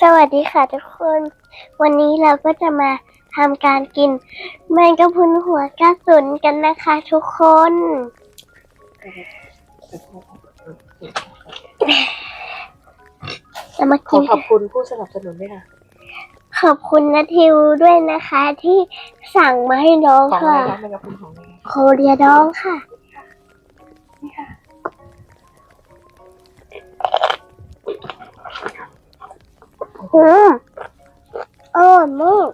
สวัสดีค่ะทุกคน วันนี้เราก็จะมาทำการกินแมงกะพรุนหัวกระสุนกันนะคะทุกคน จะมาขกิอนขอบคุณผู้สนับสนุนด้วยค่ะขอบคุณนาทิวด้วยนะคะที่สั่งมาให้น้องของอะไรค่ะ นะแมงกะพรุนของอะไรโคเรียดองค่ะ นี่ค่ะ อืมอร่อยมาก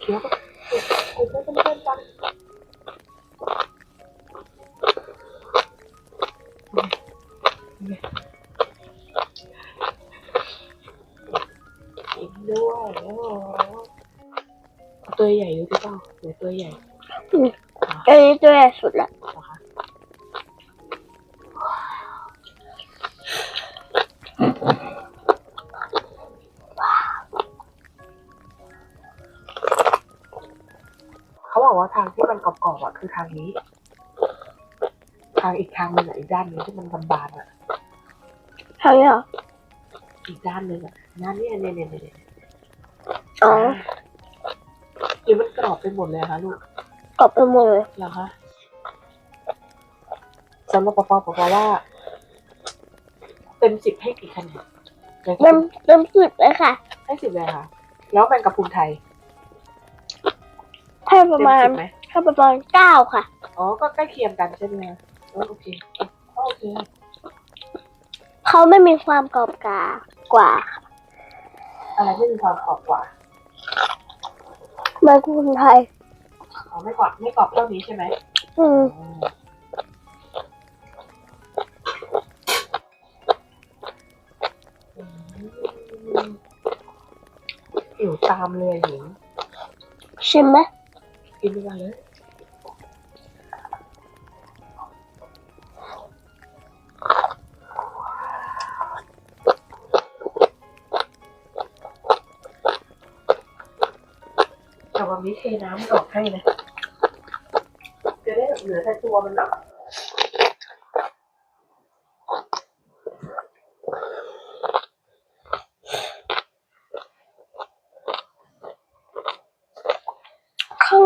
เคี้ยวก็กูไม่เป็นเพื่อนกันกินด้วยโอ้โหเอาตัวใหญ่ดูดิเปล่าเดี๋ยวตัวใหญ่ อันนี้ตัวใหญ่สุดละเหรอ บอกว่าทางที่มันกรอบๆอะคือทางนี้ ทางอีกทางหนึงอะอีกด้านหนึงที่มันบานๆอะทำไงเหรออีกด้านหนึงอะด้านนี้เนี่ยเนี่ยเนี่ยเนี่ยอ๋อหรือมันกรอบไปหมดเลยอะคะลูกกรอบไปหมดเลยเหรอคะสำหรับปอปอบอกว่า เต็มสิบให้กี่คะแนนเริ่มเริ่มสุดเลยค่ะ ให้สิบเลยค่ะ แล้วแมงกะพรุนไทย ให้ประเต็มมาณสิบไหมให้ประมาณเก้าค่ะ อ๋อ ก็ใกล้เคียงกันใช่ไหมคะอ๋อโอเคอ๋อโอเค เขาไม่มีความกรอบกากว่าอะไรที่มีความกรอบกว่าแมงกะพรุนไทย อ๋อไม่กรอบไม่กรอบเท่านี้ใช่ไหมอืม อืมอืมหิวตามเลยหญิงชิมไหม กินดีกว่าเลยแต่วันนี้เทน้ำออก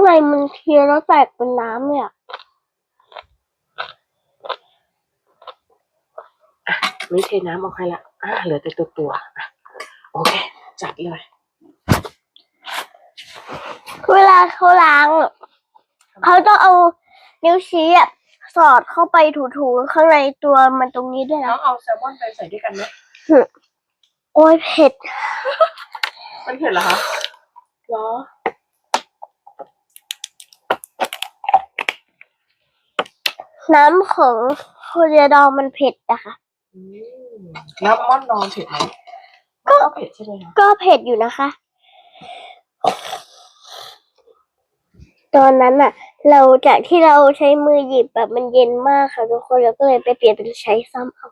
ให้นะจะได้เหลือแต่ตัวมันเนาะข้างในมันเคี้ยวแล้วแตกเป็นน้ำเลยอะนี่เทน้ำออกให้ละอ่าเหลือแต่ตัวตัวๆอะโอเค จัดเลย เวลาเขาล้างอะเขาต้องเอานิ้วชี้อะสอดเข้าไปถูๆข้างในตัวมันตรงนี้ด้วยน้อนะงเอาแซลมอนไปใส่ด้วยกันไหมโอ้ยเผ็ด มันเผ็ดเหรอคะเหรอ น้ำของโคเรียดองมันเผ็ดอะค่ะอืมแล้วม่อนนอนเผ็ดไหมก็เผ็ดใช่ไหมคะก็เผ็ดอยู่นะคะ ตอนนั้นอะเราจากที่เราใช้มือหยิบแบบมันเย็นมากค่ะทุกคนเราก็เลยไปเปลี่ยนเป็นใช้ซ้ำเอา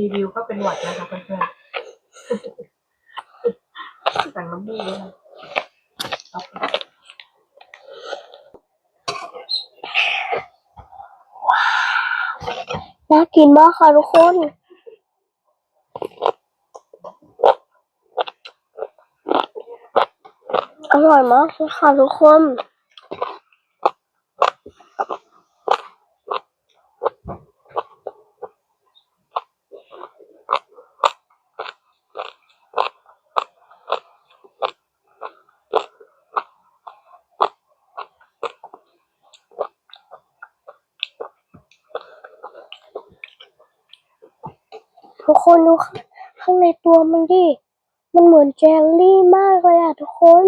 รีวิวก็เป็นหวัดนะคะเพื่อนๆสั่งน้ำมูกด้วยน่ากินมากค่ะทุกคนอร่อยมากเลยค่ะทุกคน ทุกคนดูข้างในตัวมันดิ มันเหมือนเจลลี่มากเลยอะทุกคน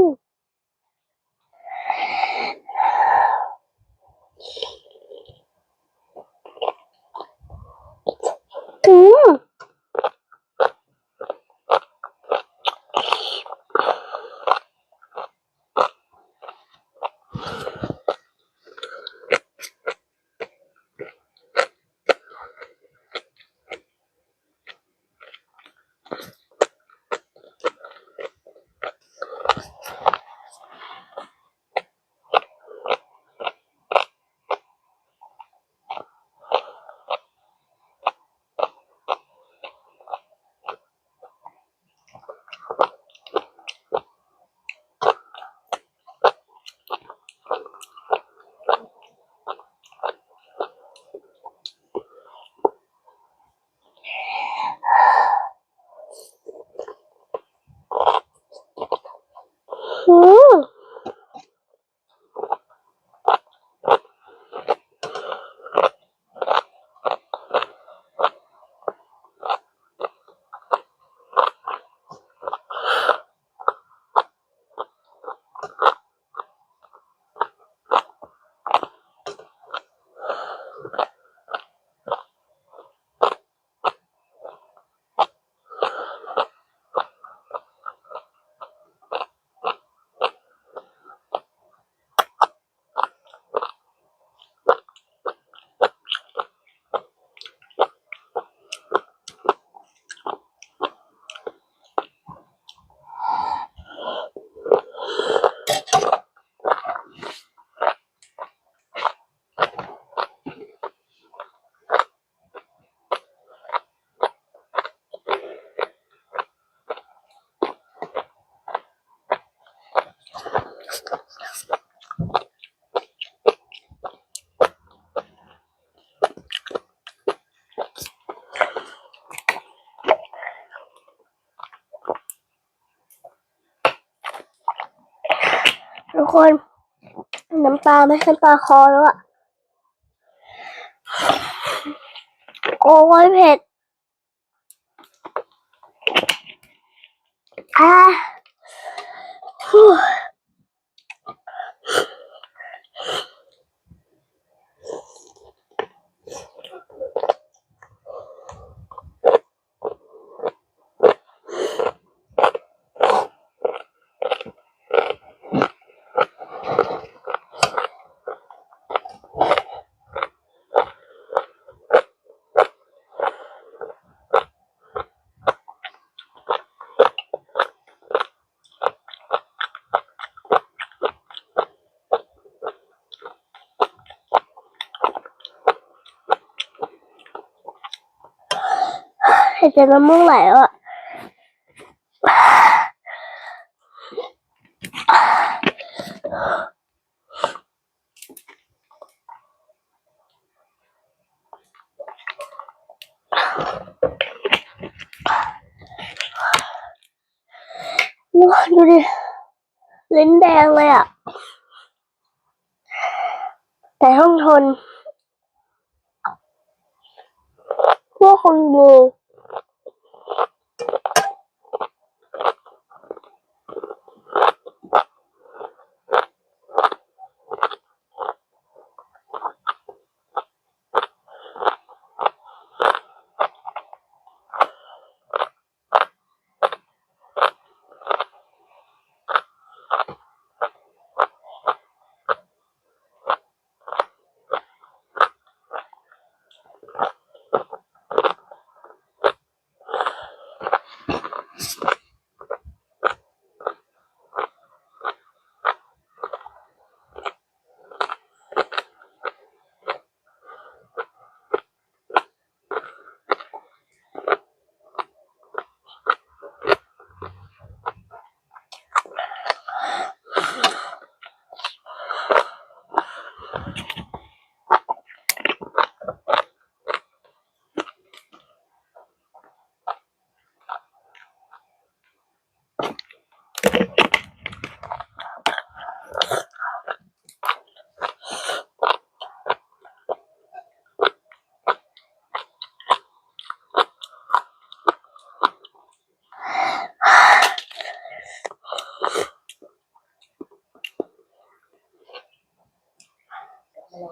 คน น้ำตาไม่ขึ้นตาคอแล้วอะโอ้ยเผ็ดอ่า ฮู้เห็นแต่น้ำมูกไหลแล้วะว้าดูดิลิ้นแดงเลยอะ แต่ห้องทนพวกคนดู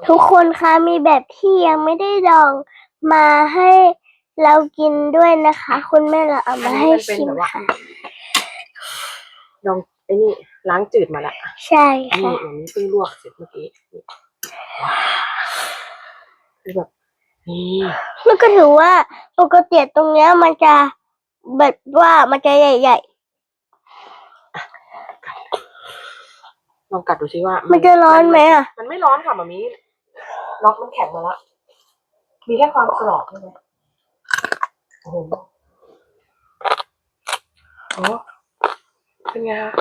ทุกคนคะมีแบบที่ยังไม่ได้ลองมาให้เรากินด้วยนะคะ คุณแม่เราเอาอัมานนี้ให้มันเป็นชิมแบบว่าค่ะลองไอ้นี่ล้างจืดมาละใช่นี่ค่ะอย่างนี้เพิ่งลวกเสร็จเมื่อกี้นี่ว้าวคือแบบนี่มันก็ถือว่าปกติตรงเนี้ยมันจะแบบว่ามันจะใหญ่ลองกัดดูซิว่าๆมันจะร้อนไหมอะ มันไม่ร้อนค่ะมามี ล็อกมันแข็งมาละมีแค่ความกรอบใช่ไหมโอ้โหโอ้เป็นไงคะ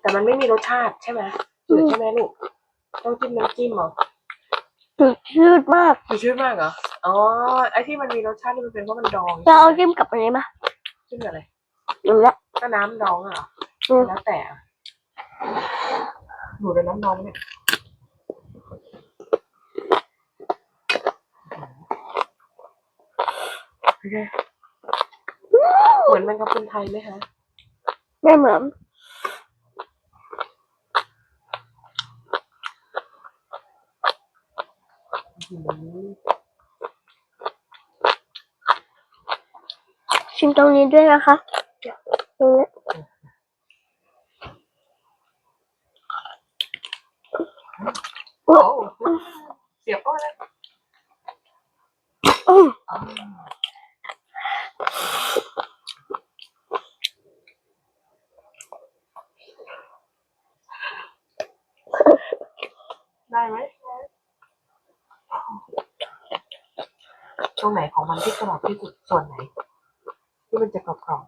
แต่มันไม่มีรสชาติใช่ไหมจืดใช่ไหมลูกต้องจิ้มน้ำจิ้มเหรอจืดชืดมากมันชื่อมากเหรออ๋อไอที่มันมีรสชาตินี่มันเป็นเพราะมันดองเราเอาใช่ไหมจิ้มกับอันนี้มาจิ้มกับอะไรอย่างเนี้ยก็น้ำดองอะเหรออืมแล้วแต่อะหนูในน้ำดองเนี่ย เป็นไงเหมือนแมงกะพรุนไทยไหมคะไม่เหมือนอืมชิมตรงนี้ด้วยนะคะตรงนี้โอ้เสียบเข้าไปเลย อืม อ๋อได้ไหมต รงไหนของมันที่กรอบที่สุดส่วนไหน ที่มันจะกรอบกรอบ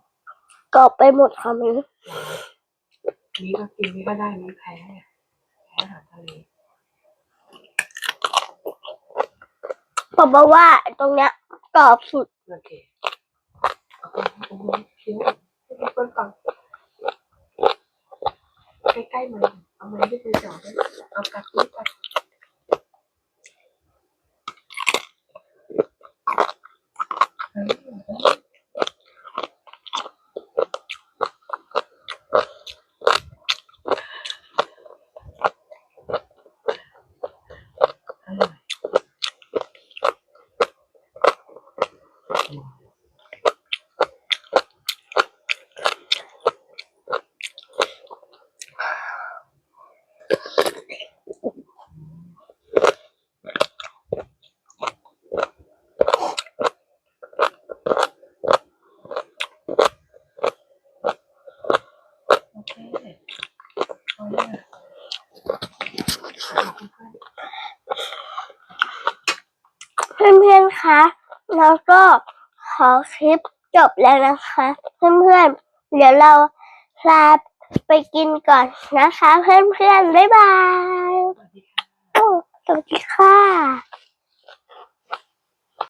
กรอบไปหมดค่ะมิ้นๆนี้ก็กินนี้ก็ได้นี้แพ้ไงแพ้อาหารทะเลบอกมาว่าตรงเนี้ยกรอบสุดโอเคเอาไปตรงนี้เคี้ยวให้เพื่อนฟังใกล้ๆมันเอาไม้ที่ไปจ่อด้วยเอากัดนิดกัดอืมอร่อย โอเคเอาเลยขอบคุณ เพื่อนเพื่อนๆคะแล้วก็ขอคลิปจบแล้วนะคะ เพื่อนๆ เดี๋ยวเราลาไปกินก่อนนะคะ เพื่อนๆ บ๊ายบาย สวัสดีค่ะโอ้สวัสดีค่ะ